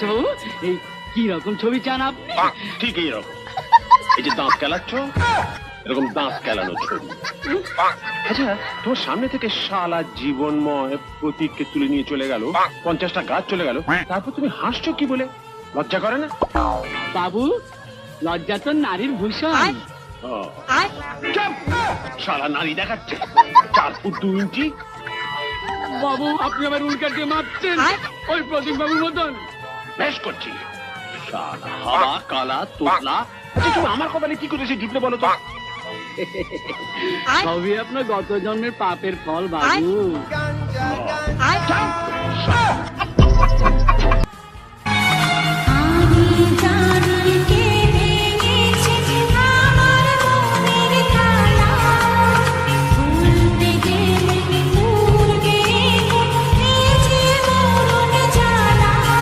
ডাক্তারবাবু এই কি রকম ছবি চান আপনি? ঠিক এইরকম এই যে দাঁত কেলাচ্ছ এরকম দাঁত কেলানো ছবি। আচ্ছা তোমার সামনে থেকে শালা জীবনময় প্রতীককে তুলে নিয়ে চলে গেল পঞ্চাশটা গাছ চলে গেল তারপর তুমি হাসছো কি বলে? লজ্জা করে না? বাবু লজ্জা তো নারীর ভূষণ! শালা নারী দেখাচ্ছে। চার ফুট দু ইঞ্চি। বাবু আপনি আবার উল্কা মারছেন ওই প্রদীপ বাবুর মতন। বেশ করছি। শালা হাওয়া কালা তোতলা আচ্ছা তুমি আমার কপালে কি করেছে জুটলে বলো তো? সবই আপনার গত জন্মের পাপের ফল বাবু।